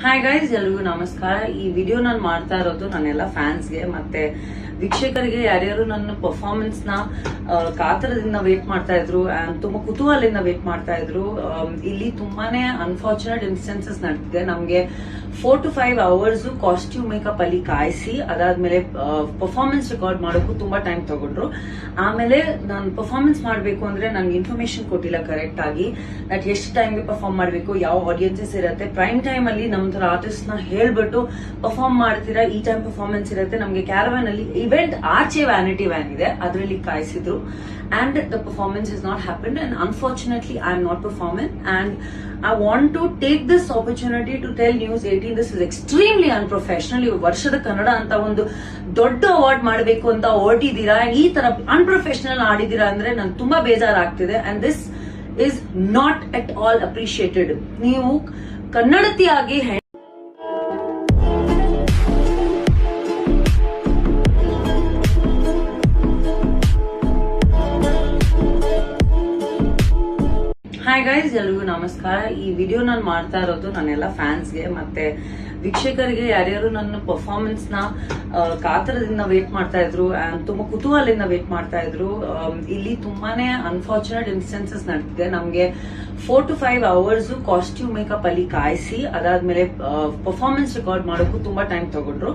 Hi guys ಎಲ್ರಿಗೂ ನಮಸ್ಕಾರ. ಈ ವಿಡಿಯೋ ನಾನು ಮಾಡ್ತಾ ಇರೋದು ನನ್ನೆಲ್ಲ ಫ್ಯಾನ್ಸ್ಗೆ ಮತ್ತೆ ವೀಕ್ಷಕರಿಗೆ ಯಾರ್ಯಾರು ನನ್ನ ಪರ್ಫಾರ್ಮೆನ್ಸ್ನ ಕಾತರದಿಂದ ವೇಟ್ ಮಾಡ್ತಾ ಇದ್ರು ಅಂಡ್ ತುಂಬಾ ಕುತೂಹಲದಿಂದ ವೇಟ್ ಮಾಡ್ತಾ ಇದ್ರು ಇಲ್ಲಿ ತುಂಬಾನೇ ಅನ್ಫಾರ್ಚುನೇಟ್ ಇನ್ಸ್ಟೆನ್ಸಸ್ ನಡೆದಿದೆ. ನಮ್ಗೆ four to five hours costume makeup ಅಲ್ಲಿ ಕಾಯಿಸಿ, ಅದಾದ್ಮೇಲೆ ಪರ್ಫಾರ್ಮೆನ್ಸ್ ರೆಕಾರ್ಡ್ ಮಾಡೋಕ್ಕೂ ತುಂಬಾ ಟೈಮ್ ತಗೊಂಡ್ರು. ಆಮೇಲೆ ನಾನು ಪರ್ಫಾರ್ಮೆನ್ಸ್ ಮಾಡಬೇಕು ಅಂದ್ರೆ ನನ್ಗೆ ಇನ್ಫಾರ್ಮೇಶನ್ ಕೊಟ್ಟಿಲ್ಲ ಕರೆಕ್ಟ್ ಆಗಿ. ದಟ್ ಎಷ್ಟು ಟೈಮ್ಗೆ ಪರ್ಫಾರ್ಮ್ ಮಾಡಬೇಕು, ಯಾವ ಆಡಿಯನ್ಸಸ್ ಇರುತ್ತೆ ಪ್ರೈಮ್ ಟೈಮ್ ಅಲ್ಲಿ ನಮ್ ತರ ಆರ್ಟಿಸ್ಟ್ನ ಹೇಳ್ಬಿಟ್ಟು ಪರ್ಫಾರ್ಮ್ ಮಾಡ್ತೀರಾ, ಈ ಟೈಮ್ ಪರ್ಫಾರ್ಮೆನ್ಸ್ ಇರುತ್ತೆ. ನಮಗೆ ಕ್ಯಾರವನ್ ಅಲ್ಲಿ ಇವೆಂಟ್ ಆಚೆ ವ್ಯಾನಿಟಿ ವ್ಯಾನ್ ಇದೆ. ಅದರಲ್ಲಿ ಕಾಯಿಸಿದ್ರು. And the performance is not happen and unfortunately I am not performing and I want to take this opportunity to tell News eighteen this is extremely unprofessional ವರ್ಷದ ಕನ್ನಡ ಅಂತ ಒಂದು ದೊಡ್ಡ award ಮಾಡಬೇಕು ಅಂತ ಹೊರಟಿದ್ದೀರಾ ಈ ತರ ಅನ್ಪ್ರೊಫೆಷನಲ್ ಆಡಿದ್ದೀರಾ ಅಂದ್ರೆ ನಂಗೆ ತುಂಬಾ ಬೇಜಾರಾಗ್ತಿದೆ. And this is not at all appreciated ನೀವು ಕನ್ನಡತಿಯಾಗಿ ಹೆಣ್- ಹಾಯ್ ಗೈಸ್ ಎಲ್ರಿಗೂ ನಮಸ್ಕಾರ. ಈ ವಿಡಿಯೋ ನಾನು ಮಾಡ್ತಾ ಇರೋದು ನನ್ನೆಲ್ಲ ಫ್ಯಾನ್ಸ್ಗೆ ಮತ್ತೆ ವೀಕ್ಷಕರಿಗೆ, ಯಾರ್ಯಾರು ನನ್ನ ಪರ್ಫಾರ್ಮೆನ್ಸ್ನ ಕಾತರದಿಂದ ವೇಟ್ ಮಾಡ್ತಾ ಇದ್ರು ಅಂಡ್ ತುಂಬಾ ಕುತೂಹಲದಿಂದ ವೇಟ್ ಮಾಡ್ತಾ ಇದ್ರು ಇಲ್ಲಿ ತುಂಬಾನೇ ಅನ್ಫಾರ್ಚುನೇಟ್ ಇನ್ಸ್ಟೆನ್ಸಸ್ ನಡೆದಿದೆ. ನಮ್ಗೆ four to five hours costume makeup ಅಲ್ಲಿ ಕಾಯಿಸಿ, ಅದಾದ್ಮೇಲೆ ಪರ್ಫಾರ್ಮೆನ್ಸ್ ರೆಕಾರ್ಡ್ ಮಾಡೋಕ್ಕೂ ತುಂಬಾ ಟೈಮ್ ತಗೊಂಡ್ರು.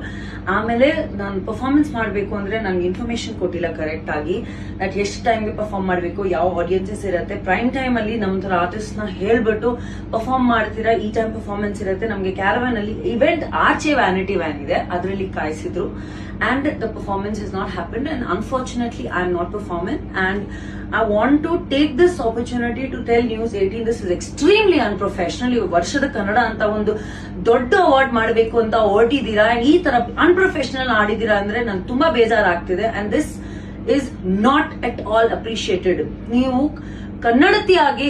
ಆಮೇಲೆ ನಾನು ಪರ್ಫಾರ್ಮೆನ್ಸ್ ಮಾಡಬೇಕು ಅಂದ್ರೆ ನನಗೆ ಇನ್ಫಾರ್ಮೇಶನ್ ಕೊಟ್ಟಿಲ್ಲ ಕರೆಕ್ಟ್ ಆಗಿ. ದಟ್ ಎಷ್ಟು ಟೈಮ್ಗೆ ಪರ್ಫಾರ್ಮ್ ಮಾಡಬೇಕು, ಯಾವ ಆಡಿಯನ್ಸಸ್ ಇರುತ್ತೆ. ಪ್ರೈಮ್ ಟೈಮ್ ಅಲ್ಲಿ ನಮ್ಮ ತರ ಆರ್ಟಿಸ್ಟ್ನ ಹೇಳ್ಬಿಟ್ಟು ಪರ್ಫಾರ್ಮ್ ಮಾಡ್ತೀರಾ, ಈ ಟೈಮ್ ಪರ್ಫಾರ್ಮೆನ್ಸ್ ಇರುತ್ತೆ. ನಮ್ಗೆ ಕ್ಯಾರವನ್ ಅಲ್ಲಿ ಇವೆಂಟ್ ಆಚೆ ವ್ಯಾನಿಟಿ ವ್ಯಾನ್ ಇದೆ, ಅದರಲ್ಲಿ ಕಾಯಿಸಿದ್ರು. And the performance is not happened and unfortunately I am not performing. And I want to take this opportunity to tell News definitely this is extremely unprofessional ಇವ್ ವರ್ಷದ ಕನ್ನಡ ಅಂತ ಒಂದು ದೊಡ್ಡ award ಮಾಡಬೇಕು ಅಂತ ಹೊರಟಿದ್ದೀರಾ ಈ ತರ ಅನ್ಪ್ರೊಫೆಷನಲ್ ಆಡಿದೀರಾ ಅಂದ್ರೆ ನಂಗೆ ತುಂಬಾ ಬೇಜಾರಾಗ್ತಿದೆ. And this is not at all appreciated ನೀವು ಕನ್ನಡತಿಯಾಗಿ